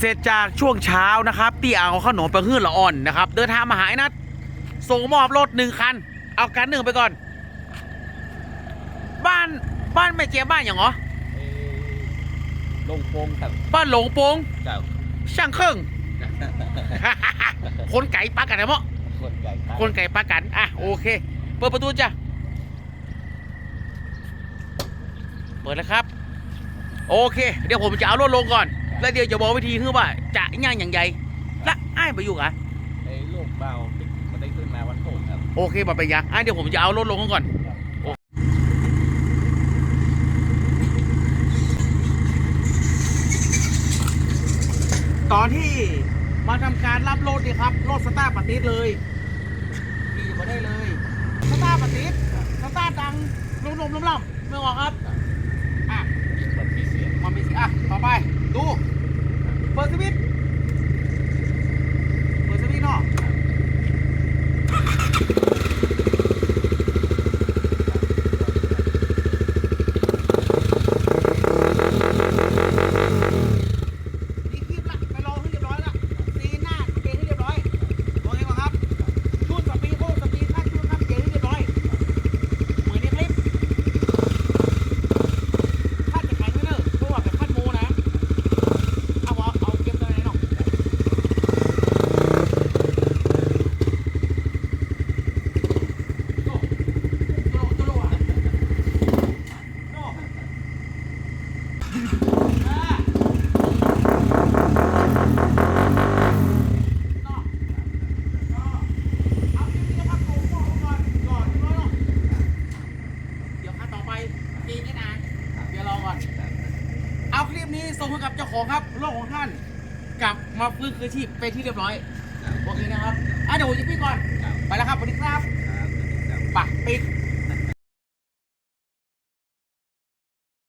เสร็จจากช่วงเช้านะครับที่เอาขนมไปหื้อละอ่อนนะครับ เดินทางมาหายนัดส่งมอบรถหนึ่งคัน เอากันหนึ่งไปก่อน บ้านบ้านไม่เจียบ้านอย่างเหรอเอ่อลงโปงครับบ้านหลงโปงเจ้าช่างเครื่องคนไก่ปลากันนะเมาะคนใหญ่ครับคนไก่ปลากันอะโอเค เปิดประตูจ้ะเปิดแล้วครับ โอเค เดี๋ยวผมจะเอารถลงก่อน แล้วเดี๋ยวจะบอกวิธีคือว่าจะย่างอย่างใหญ่และอ้ายไปอยู่กะไอ้ลูกเบาติดมาได้ขึ้นมาวันโกนครับโอเคบอกไปยังอ้ายเดี๋ยวผมจะเอารถลงก่อน ตอนที่มาทำการรับรถนี่ครับรถสตาร์ทปฏิดเลยขี่มาได้เลย สตาร์ทปฏิดสตาร์ทดังลมๆล่ำๆไม่ออกครับ อะ แบบมีเสียง มันมีสิอะ ต่อไป ดู เปิดสวิตช์เปิดสวิตช์เนาะนี่คลิปละไปรอให้เรียบร้อยละซีนหน้าเกงให้เรียบร้อย โอเคป่ะครับชุดสปีดโค้งสปีดขั้นชุดครับเกงให้เรียบร้อย เหมือนในคลิป คาดจะแข็งไม่เนอะเพราะว่าแบบคาดโมนะ เอาเอาเอาเก็บตัวไหนเนาะโน่โน่โน่อะโน่อ่าโน่โน่เอาคลิปนี้นะครับผมบอกก่อนก่อนเรียบร้อยเนาะเดี๋ยวขั้นต่อไปทีนี้นะเดี๋ยวรอก่อน เอาคลิปนี้ ส่งให้กับเจ้าของครับโลกของท่านกลับมาฟื้นคืนชีพเป็นที่เรียบร้อยโอเคนะครับอะเดี๋ยวผมจะพี่ก่อนครับ